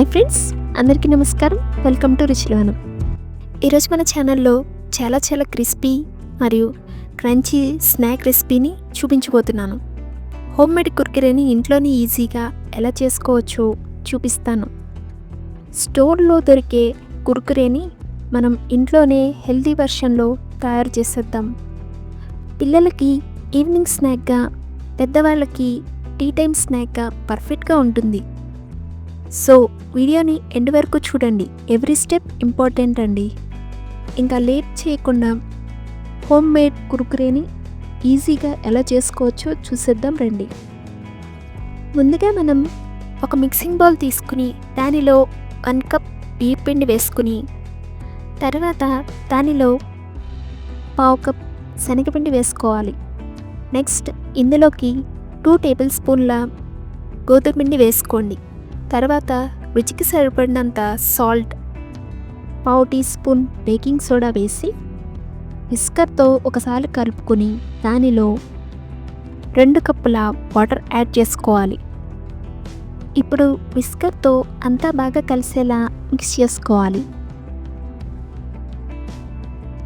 Hi friends అందరికీ నమస్కారం. Welcome to రుచిలోనం ఈరోజు మన ఛానల్లో చాలా చాలా క్రిస్పీ మరియు క్రంచీ స్నాక్ రెసిపీని చూపించబోతున్నాను. హోమ్ మేడ్ కుర్కిరేని ఇంట్లోనే ఈజీగా ఎలా చేసుకోవచ్చో చూపిస్తాను. స్టోర్లో దొరికే కుర్కురేని మనం ఇంట్లోనే హెల్తీ వెర్షన్లో తయారు చేసేద్దాం. పిల్లలకి ఈవినింగ్ స్నాక్గా పెద్దవాళ్ళకి టీ టైం స్నాక్గా పర్ఫెక్ట్గా ఉంటుంది. సో వీడియోని ఎండ్ వరకు చూడండి. ఎవ్రీ స్టెప్ ఇంపార్టెంట్ అండి. ఇంకా లేట్ చేయకుండా హోమ్ మేడ్ కురుకురేని ఈజీగా ఎలా చేసుకోవచ్చో చూసేద్దాం రండి. ముందుగా మనం ఒక మిక్సింగ్ బౌల్ తీసుకుని దానిలో వన్ కప్ బియ్య పిండి వేసుకుని తర్వాత దానిలో పావు కప్ శనగపిండి వేసుకోవాలి. నెక్స్ట్ ఇందులోకి టూ టేబుల్ స్పూన్ల గోధుమ పిండి వేసుకోండి. తర్వాత రుచికి సరిపడినంత సాల్ట్ పావు టీ స్పూన్ బేకింగ్ సోడా వేసి విస్కర్తో ఒకసారి కలుపుకొని దానిలో రెండు కప్పుల వాటర్ యాడ్ చేసుకోవాలి. ఇప్పుడు విస్కర్తో అంతా బాగా కలిసేలా మిక్స్ చేసుకోవాలి.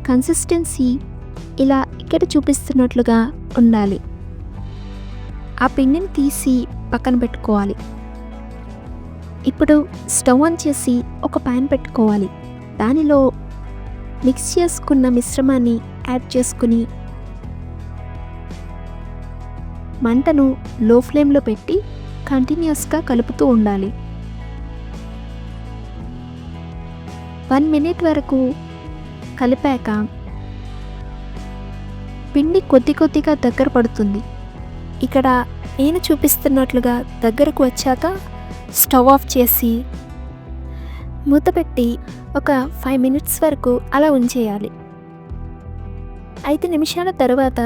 కన్సిస్టెన్సీ ఇలా ఇక్కడ చూపిస్తున్నట్లుగా ఉండాలి. ఆ పిండిని తీసి పక్కన పెట్టుకోవాలి. ఇప్పుడు స్టవ్ ఆన్ చేసి ఒక ప్యాన్ పెట్టుకోవాలి. దానిలో మిక్స్ చేసుకున్న మిశ్రమాన్ని యాడ్ చేసుకుని మంటను లో ఫ్లేమ్లో పెట్టి కంటిన్యూస్గా కలుపుతూ ఉండాలి. వన్ మినిట్ వరకు కలిపాక పిండి కొద్ది కొద్దిగా దగ్గర పడుతుంది. ఇక్కడ నేను చూపిస్తున్నట్లుగా దగ్గరకు వచ్చాక స్టవ్ ఆఫ్ చేసి మూత పెట్టి ఒక ఫైవ్ మినిట్స్ వరకు అలా ఉంచేయాలి. ఐదు నిమిషాల తర్వాత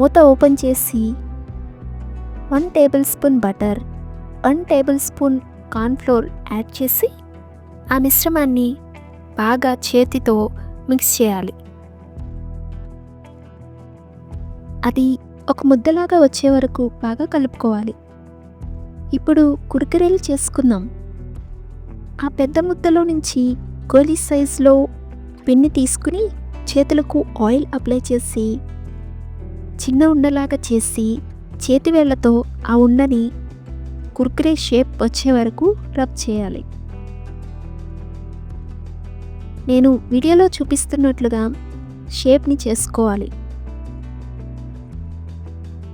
మూత ఓపెన్ చేసి one tablespoon butter one tablespoon cornflour add చేసి ఆ మిశ్రమాన్ని బాగా చేతితో మిక్స్ చేయాలి. అది ఒక ముద్దలాగా వచ్చే వరకు బాగా కలుపుకోవాలి. ఇప్పుడు కురకరేలు చేసుకుందాం. ఆ పెద్ద ముద్దలో నుంచి గోలీ సైజులో పిండి తీసుకుని చేతులకు ఆయిల్ అప్లై చేసి చిన్న ఉండలాగా చేసి చేతివేళ్ళతో ఆ ఉండని కుర్కురే షేప్ వచ్చే వరకు రబ్ చేయాలి. నేను వీడియోలో చూపిస్తున్నట్లుగా షేప్ని చేసుకోవాలి.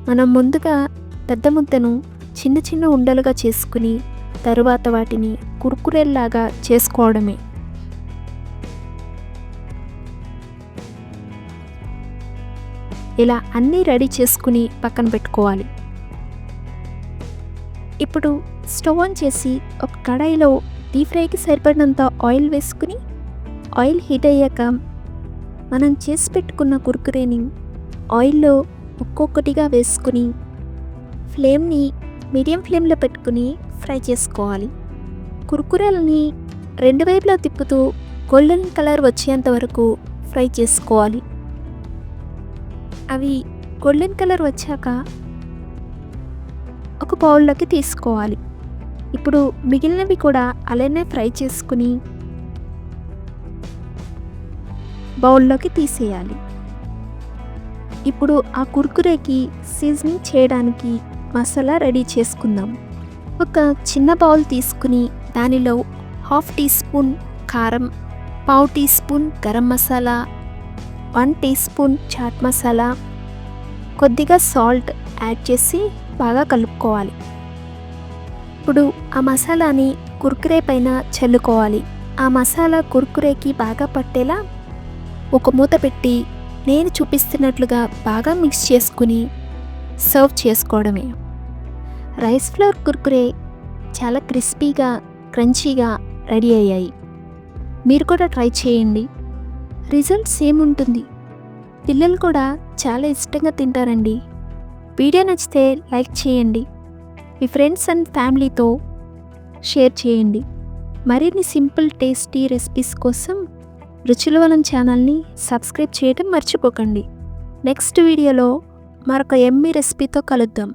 మనం ముందుగా పెద్ద ముద్దను చిన్న చిన్న ఉండలుగా చేసుకుని తరువాత వాటిని కుర్కురేల్లాగా చేసుకోవడమే. ఇలా అన్నీ రెడీ చేసుకుని పక్కన పెట్టుకోవాలి. ఇప్పుడు స్టవ్ ఆన్ చేసి ఒక కడాయిలో డీప్ ఫ్రైకి సరిపడినంత ఆయిల్ వేసుకుని ఆయిల్ హీట్ అయ్యాక మనం చేసి పెట్టుకున్న కుర్కురేని ఆయిల్లో ఒక్కొక్కటిగా వేసుకుని ఫ్లేమ్ని మీడియం ఫ్లేమ్లో పెట్టుకుని ఫ్రై చేసుకోవాలి. కుర్కురేలని రెండు వైపులా తిప్పుతూ గోల్డెన్ కలర్ వచ్చేంత వరకు ఫ్రై చేసుకోవాలి. అవి గోల్డెన్ కలర్ వచ్చాక ఒక బౌల్లోకి తీసుకోవాలి. ఇప్పుడు మిగిలినవి కూడా అలానే ఫ్రై చేసుకుని బౌల్లోకి తీసేయాలి. ఇప్పుడు ఆ కుర్కురేకి సీజనింగ్ చేయడానికి మసాలా రెడీ చేసుకుందాం. ఒక చిన్న బౌల్ తీసుకుని దానిలో హాఫ్ టీ స్పూన్ కారం పావు teaspoon garam masala one teaspoon chaat masala కొద్దిగా సాల్ట్ యాడ్ చేసి బాగా కలుపుకోవాలి. ఇప్పుడు ఆ మసాలాని కుర్కురే పైన చల్లుకోవాలి. ఆ మసాలా కుర్కురేకి బాగా పట్టేలా ఒక మూత పెట్టి నేను చూపిస్తున్నట్లుగా బాగా మిక్స్ చేసుకుని సర్వ్ చేసుకోవడమే. రైస్ ఫ్లోర్ కుర్కురే చాలా క్రిస్పీగా క్రంచీగా రెడీ అయ్యాయి. మీరు కూడా ట్రై చేయండి. రిజల్ట్ సేమ్ ఉంటుంది పిల్లలు కూడా చాలా ఇష్టంగా తింటారండి. వీడియో నచ్చితే లైక్ చేయండి. మీ ఫ్రెండ్స్ అండ్ ఫ్యామిలీతో షేర్ చేయండి. మరిన్ని సింపుల్ టేస్టీ రెసిపీస్ కోసం రుచులవనం ఛానల్ని సబ్స్క్రైబ్ చేయడం మర్చిపోకండి. నెక్స్ట్ వీడియోలో మరొక ఎమ్మి రెసిపీతో కలుద్దాం.